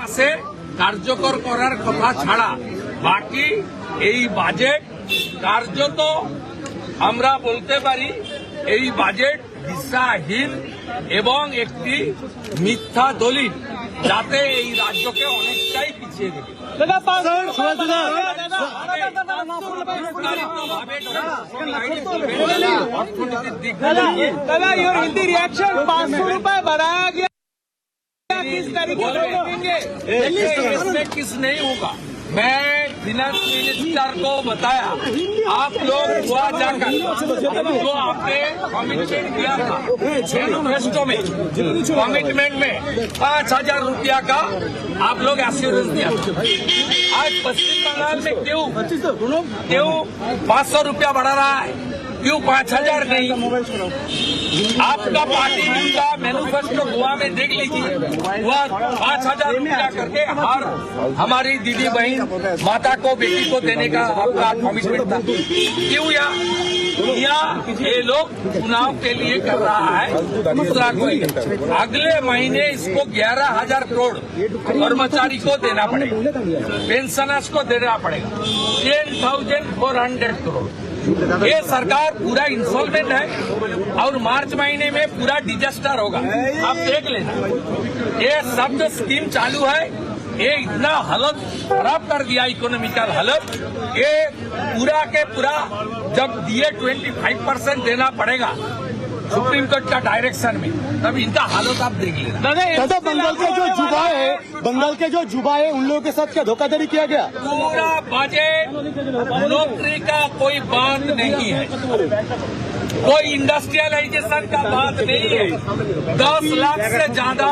মাসে কার্যকর করার কথা ছাড়া বাকি এই বাজেট কার্যত আমরা বলতে পারি এই বাজেট দিশাহীন এবং একটি মিথ্যা দলিল যাতে এই রাজ্যকে অনেকটাই পিছিয়ে দেবে দাদা পাঁচ অর্থনীতির দিক दादा দিয়ে दादा योर हिंदी रिएक्शन पाँच सौ रूपए बढ़ाया गया किस तरीके इसमें किस नहीं होगा मैं फिनांस मिनिस्टर को बताया। आप लोग गोवा जाकर जो आपने कमिटमेंट दिया था। मैनिफेस्टो में कमिटमेंट में पाँच हज़ार रूपया का आप लोग एश्योरेंस दिया आज पश्चिम बंगाल में क्यों? क्यों पाँच सौ रुपया बढ़ा रहा है? क्यों पाँच हज़ार नहीं? आपका पार्टी का मैनिफेस्टो गोवा में देख लीजिए। वह पाँच हज़ार रुपया करके हर हमारी दीदी बहन माता को बेटी को देने का आपका कमिटमेंट था। क्यों या? या ये लोग चुनाव के लिए कर रहा है? दूसरा कोई। अगले महीने इसको ग्यारह हज़ार करोड़ कर्मचारी को देना पड़ेगा। पेंशनर्स को देना पड़ेगा। Ten thousand four hundred crore. ये सरकार पूरा इंस्टॉलमेंट है और मार्च महीने में पूरा डिजास्टर होगा। आप देख लेना ये सब जो स्कीम चालू है, ये इतना हालत खराब कर दिया इकोनॉमिकल हालत। ये पूरा के पूरा जब दिए 25 परसेंट देना पड़ेगा सुप्रीम कोर्ट का डायरेक्शन में। तब इनका हालत आप देख लेना। दादा दादा बंगाल के जो जुबा है बंगाल के जो जुबा है उन लोगों के साथ क्या धोखाधड़ी किया गया? पूरा बजट नौकरी का कोई बात नहीं है। कोई इंडस्ट्रियलाइजेशन का बात नहीं है। दस लाख से ज़्यादा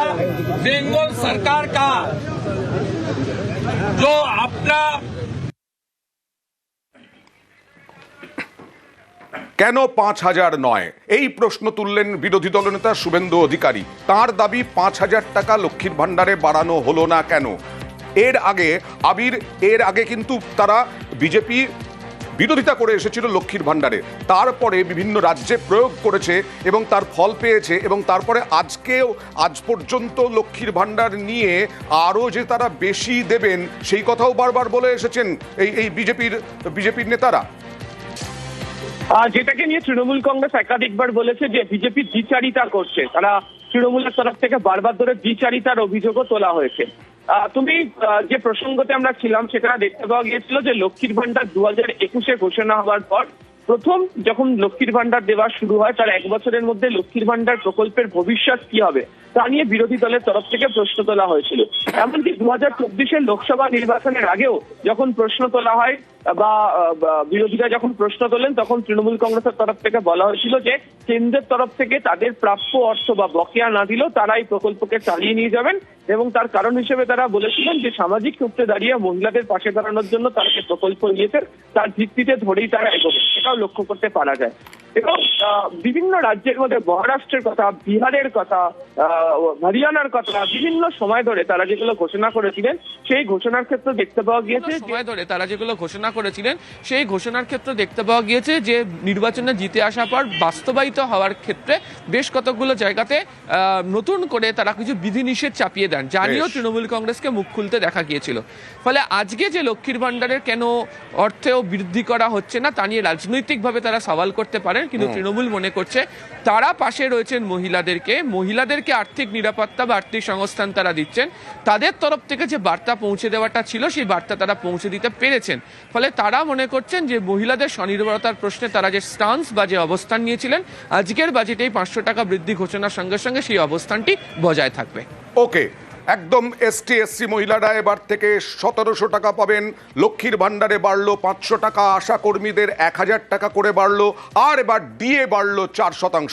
बंगाल सरकार का जो अपना কেন পাঁচ হাজার নয়? এই প্রশ্ন তুললেন বিরোধী দলনেতা শুভেন্দু অধিকারী। তার দাবি পাঁচ হাজার টাকা লক্ষ্মীর ভাণ্ডারে বাড়ানো হলো না কেন? এর আগে আবির, এর আগে কিন্তু তারা বিজেপি বিরোধিতা করে এসেছিল লক্ষ্মীর ভাণ্ডারে। তারপরে বিভিন্ন রাজ্যে প্রয়োগ করেছে এবং তার ফল পেয়েছে এবং তারপরে আজকেও, আজ পর্যন্ত লক্ষ্মীর ভাণ্ডার নিয়ে আরও যে তারা বেশি দেবেন, সেই কথাও বারবার বলে এসেছেন এই এই বিজেপির বিজেপির নেতারা। যেটাকে নিয়ে তৃণমূল কংগ্রেস একাধিকবার বলেছে যে বিজেপি দ্বিচারিতা করছে, তারা তৃণমূলের তরফ থেকে বারবার ধরে দ্বিচারিতার অভিযোগও তোলা হয়েছে। তুমি যে প্রসঙ্গতে আমরা ছিলাম, সেটা দেখতে পাওয়া গিয়েছিল যে লক্ষ্মীর ভান্ডার দু হাজার একুশে ঘোষণা হওয়ার পর প্রথম যখন লক্ষ্মীর ভান্ডার দেওয়া শুরু হয়, তার এক বছরের মধ্যে লক্ষ্মীর ভান্ডার প্রকল্পের ভবিষ্যৎ কি হবে, তা নিয়ে বিরোধী দলের তরফ থেকে প্রশ্ন তোলা হয়েছিল। এমনকি দু হাজার চব্বিশের লোকসভা নির্বাচনের আগেও যখন প্রশ্ন তোলা হয় বা বিরোধীরা যখন প্রশ্ন তোলেন তখন তৃণমূল কংগ্রেসের তরফ থেকে বলা হয়েছিল যে, কেন্দ্রের তরফ থেকে তাদের প্রাপ্য অর্থ বা বকেয়া না দিলেও তারা এই প্রকল্পকে চালিয়ে নিয়ে যাবেন এবং তার কারণ হিসেবে তারা বলেছিলেন যে, সামাজিক ক্ষেত্রে দাঁড়িয়ে মহিলাদের পাশে দাঁড়ানোর জন্য তারা যে প্রকল্প নিয়েছেন। তার ভিত্তিতে ধরেই তারা এগোবে সেটাও লক্ষ্য করতে পারা যায়। এবং বিভিন্ন রাজ্যের মধ্যে মহারাষ্ট্রের কথা বিহারের কথা হরিয়ানার কথা বিভিন্ন সময় ধরে তারা যেগুলো ঘোষণা করেছিলেন সেই ঘোষণার ক্ষেত্রে দেখতে পাওয়া গিয়েছে সময় ধরে তারা যেগুলো ঘোষণা করেছিলেন সেই ঘোষণার ক্ষেত্রে দেখতে পাওয়া গিয়েছে যে নির্বাচনে জিতে আসার পর বাস্তবায়িত হওয়ার ক্ষেত্রে বেশ কতগুলো জায়গাতে আহ, নতুন করে তারা কিছু বিধিনিষেধ চাপিয়ে দেন যা নিয়েও তৃণমূল কংগ্রেসকে মুখ খুলতে দেখা গিয়েছিল। ফলে আজকে যে লক্ষ্মীর ভাণ্ডারের কেন অর্থেও বৃদ্ধি করা হচ্ছে না তা নিয়ে রাজনৈতিকভাবে তারা সওয়াল করতে পারেন কিন্তু তৃণমূল মনে করছে তারা পাশে রয়েছেন মহিলাদেরকে মহিলাদেরকে আর্থিক নিরাপত্তা বা আর্থিক সংস্থান তারা দিচ্ছেন। তাদের তরফ থেকে যে বার্তা পৌঁছে দেওয়াটা ছিল সেই বার্তা তারা পৌঁছে দিতে পেরেছেন। ফলে তারা মনে করছেন যে মহিলাদের স্বনির্ভরতার প্রশ্নে তারা যে স্টান্স বা যে অবস্থান নিয়েছিলেন আজকের বাজেটেই পাঁচশো টাকা বৃদ্ধি ঘোষণার সঙ্গে সঙ্গে সেই অবস্থানটি বজায় থাকবে। ওকে একদম এসটি এসসি মহিলারা এবার থেকে সতেরোশো টাকা পাবেন। লক্ষ্মীর ভাণ্ডারে বাড়লো পাঁচশো টাকা আশা কর্মীদের এক হাজার টাকা করে বাড়লো, আর এবার ডিএ বাড়লো চার শতাংশ।